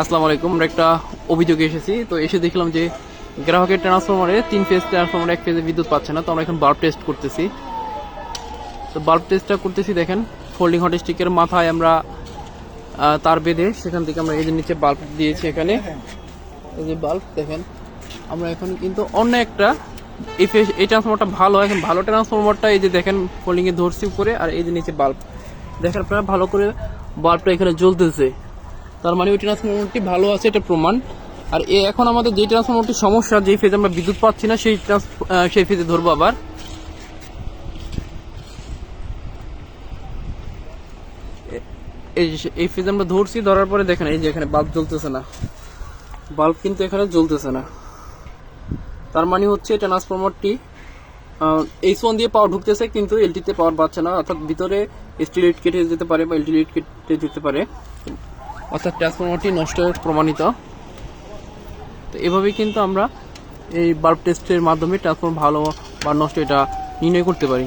আসসালামু আলাইকুম, আমরা একটা অভিযোগে এসেছি। তো এসে দেখলাম যে গ্রাহকের ট্রান্সফরমারে তিন ফেজ ট্রান্সফরমার এক ফেজে বিদ্যুৎ পাচ্ছে না। তো আমরা এখন বাল্ব টেস্ট করতেছি। তো বাল্ব টেস্টটা করতেছি, দেখেন ফোল্ডিং হট স্টিকের মাথায় আমরা তার বেঁধে সেখান থেকে আমরা এই যে নিচে বাল্ব দিয়েছি এখানে। এই যে বাল্ব দেখেন, আমরা এখন কিন্তু অন্য একটা এই ফেজ এই ট্রান্সফরমারটা ভালো, এখন ভালো ট্রান্সফরমারটা এই যে দেখেন ফোল্ডিংয়ে ধরছি উপরে, আর এই যে নিচে বাল্ব দেখেন আপনারা, ভালো করে বাল্বটা এখানে জ্বলতেছে। তার মানে ওই ট্রান্সফরমারটি ভালো আছে, এটা প্রমাণ। আর এ এখন আমাদের যে ট্রান্সফরমারটি সমস্যা, যেই ফেজে আমরা বিদ্যুৎ পাচ্ছি না, সেই সেই ফেজে ধরবো আবার। এই এই ফেজ আমরা ধরছি, ধরার পরে দেখেন, এই যে এখানে বাল্ব জ্বলতেছে না। বাল্ব কিন্তু এখানে জ্বলতেছে না। তার মানে হচ্ছে ট্রান্সফরমারটি এইচ ওয়ান দিয়ে পাওয়ার ঢুকতেছে, কিন্তু এলটিতে পাওয়ার পাচ্ছে না, অর্থাৎ ভিতরে এসটি লিড কেটে যেতে পারে বা এলটি লিড কেটে যেতে পারে। অর্থাৎ ট্রান্সফরমারটি নষ্ট হয়ে প্রমাণিত। তো এভাবেই কিন্তু আমরা এই বাল্ব টেস্টের মাধ্যমে ট্রান্সফর্ম ভালো বা নষ্ট এটা নির্ণয় করতে পারি।